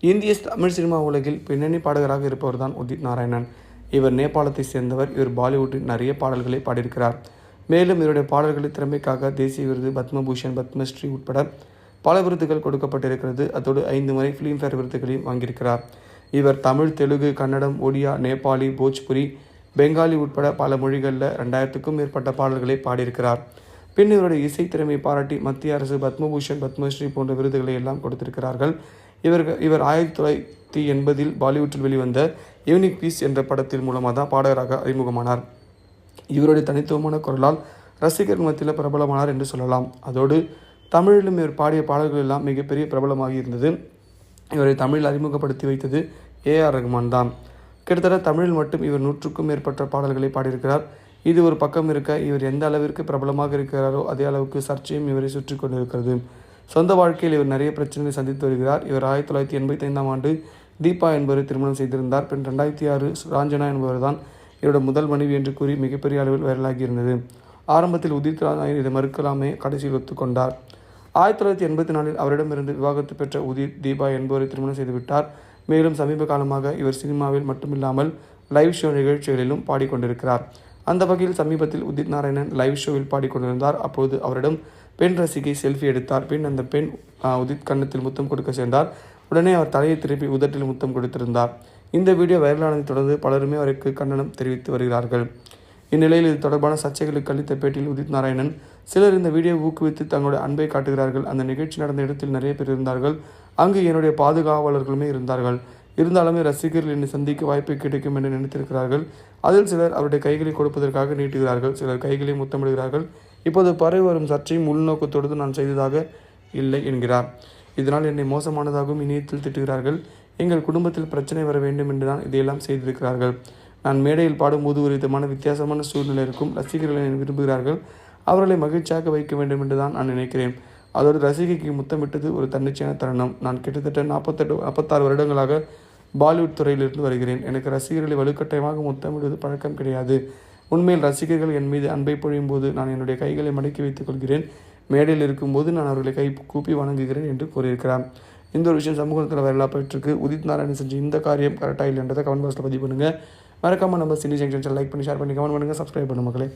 இந்திய தமிழ் சினிமா உலகில் பின்னணி பாடகராக இருப்பவர் தான் உதித் நாராயணன். இவர் நேபாளத்தை சேர்ந்தவர். இவர் பாலிவுட்டில் நிறைய பாடல்களை பாடியிருக்கிறார். மேலும் இவருடைய பாடல்களின் திறமைக்காக தேசிய விருது பத்மபூஷன் பத்மஸ்ரீ உட்பட பல விருதுகள் கொடுக்கப்பட்டிருக்கிறது. அத்தோடு ஐந்து முறை ஃபிலிம்ஃபேர் விருதுகளையும் வாங்கியிருக்கிறார். இவர் தமிழ் தெலுங்கு கன்னடம் ஒடியா நேபாளி போஜ்புரி பெங்காலி உட்பட பல மொழிகளில் ரெண்டாயிரத்துக்கும் மேற்பட்ட பாடல்களை பாடியிருக்கிறார். பின் இவருடைய இசைத்திறமை பாராட்டி மத்திய அரசு பத்மபூஷன் பத்மஸ்ரீ போன்ற விருதுகளை எல்லாம் கொடுத்திருக்கிறார்கள். இவர்கள் இவர் ஆயிரத்தி தொள்ளாயிரத்தி எண்பதில் பாலிவுட்டில் வெளிவந்த யூனிக் பீஸ் என்ற படத்தின் மூலமாக தான் பாடகராக அறிமுகமானார். இவருடைய தனித்துவமான குரலால் ரசிகர் மத்தியில் பிரபலமானார் என்று சொல்லலாம். அதோடு தமிழிலும் இவர் பாடிய பாடல்கள் எல்லாம் மிகப்பெரிய பிரபலமாகி இருந்தது. இவரை தமிழில் அறிமுகப்படுத்தி வைத்தது ஏஆர் ரகுமான் தான். கிட்டத்தட்ட தமிழில் மட்டும் இவர் நூற்றுக்கும் மேற்பட்ட பாடல்களை பாடியிருக்கிறார். இது ஒரு பக்கம் இருக்க இவர் எந்த அளவிற்கு பிரபலமாக இருக்கிறாரோ அதே அளவுக்கு சர்ச்சையும் இவரை சுற்றி கொண்டிருக்கிறது. சொந்த வாழ்க்கையில் இவர் நிறைய பிரச்சனைகளை சந்தித்து வருகிறார். இவர் ஆயிரத்தி தொள்ளாயிரத்தி எண்பத்தி ஐந்தாம் ஆண்டு தீபா என்பவரை திருமணம் செய்திருந்தார். பின் ரெண்டாயிரத்தி ஆறு ராஞ்சனா என்பவர் தான் இவருடைய முதல் மனைவி என்று கூறி மிகப்பெரிய அளவில் வைரலாகி இருந்தது. ஆரம்பத்தில் உதித் நாயர் இதை மறுக்கலாமே கடைசியில் ஒத்துக்கொண்டார் ஆயிரத்தி தொள்ளாயிரத்தி எண்பத்தி நாலில் அவரிடமிருந்து விவாகரத்து பெற்ற உதித் தீபா என்பவரை திருமணம் செய்துவிட்டார் மேலும் சமீப காலமாக இவர் சினிமாவில் மட்டுமில்லாமல் லைவ் ஷோ நிகழ்ச்சிகளிலும் பாடிக்கொண்டிருக்கிறார். அந்த வகையில் சமீபத்தில் உதித் நாராயணன் லைவ் ஷோவில் பாடிக்கொண்டிருந்தார். அப்போது அவரிடம் பெண் ரசிகை செல்ஃபி எடுத்தார். பின் அந்த பெண் உதித் கன்னத்தில் முத்தம் கொடுக்க சேர்ந்தார். உடனே அவர் தலையை திருப்பி உதட்டில் முத்தம் கொடுத்திருந்தார். இந்த வீடியோ வைரலானதை தொடர்ந்து பலருமே அவருக்கு கண்டனம் தெரிவித்து வருகிறார்கள். இந்நிலையில் இது தொடர்பான சர்ச்சைகளுக்கு அளித்த பேட்டியில் உதித் நாராயணன் சிலர் இந்த வீடியோ ஊக்குவித்து தங்களுடைய அன்பை காட்டுகிறார்கள். அந்த நிகழ்ச்சி நடந்த இடத்தில் நிறைய பேர் இருந்தார்கள். அங்கு என்னுடைய பாதுகாவலர்களுமே இருந்தார்கள். இருந்தாலுமே ரசிகர்கள் என்னை சந்திக்க வாய்ப்பு கிடைக்கும் என்று நினைத்திருக்கிறார்கள். அதில் சிலர் அவருடைய கைகளை கொடுப்பதற்காக நீட்டுகிறார்கள் சிலர் கைகளை முத்தமிடுகிறார்கள். இப்போது பரவி வரும் சர்ச்சையும் உள்நோக்கத்தோடு நான் செய்ததாக இல்லை என்கிறார். இதனால் என்னை மோசமானதாகவும் இணையத்தில் திட்டுகிறார்கள். எங்கள் குடும்பத்தில் பிரச்சனை வர வேண்டும் என்று தான் இதையெல்லாம் செய்திருக்கிறார்கள். நான் மேடையில் பாடும்போது ஒரு விதமான வித்தியாசமான சூழ்நிலை இருக்கும். ரசிகர்கள் என்னை விரும்புகிறார்கள். அவர்களை மகிழ்ச்சியாக வைக்க வேண்டும் என்று தான் நான் நினைக்கிறேன். அதோடு ரசிகைக்கு முத்தமிட்டது ஒரு தன்னிச்சையான தருணம். நான் கிட்டத்தட்ட நாற்பத்தெட்டு நாற்பத்தாறு வருடங்களாக பாலிவுட் துறையிலிருந்து வருகிறேன். எனக்கு ரசிகர்களை வலுக்கட்டாயமாக முத்தமிடுவது பழக்கம் கிடையாது. உண்மையில் ரசிகர்கள் என் மீது அன்பை பொழியும் போது நான் என்னுடைய கைகளை மடக்கி வைத்துக் கொள்கிறேன். மேடையில் இருக்கும்போது நான் அவர்களை கை கூப்பி வணங்குகிறேன் என்று கூறியிருக்கிறார். இந்த ஒரு விஷயம் சமூகத்தில் வைரலாக போயிட்டுருக்கு உதித் நாராயணன் செஞ்ச இந்த காரியம் கரெக்டாக இல்லைன்றதை கமெண்ட் பாக்ஸில் பதிவு பண்ணுங்கள் மறக்காமல் நம்ம சினி ஜங்ஷன் லைக் பண்ணி ஷேர் பண்ணி கமெண்ட் பண்ணுங்கள் சப்ஸ்கிரைப் பண்ணு மக்களே.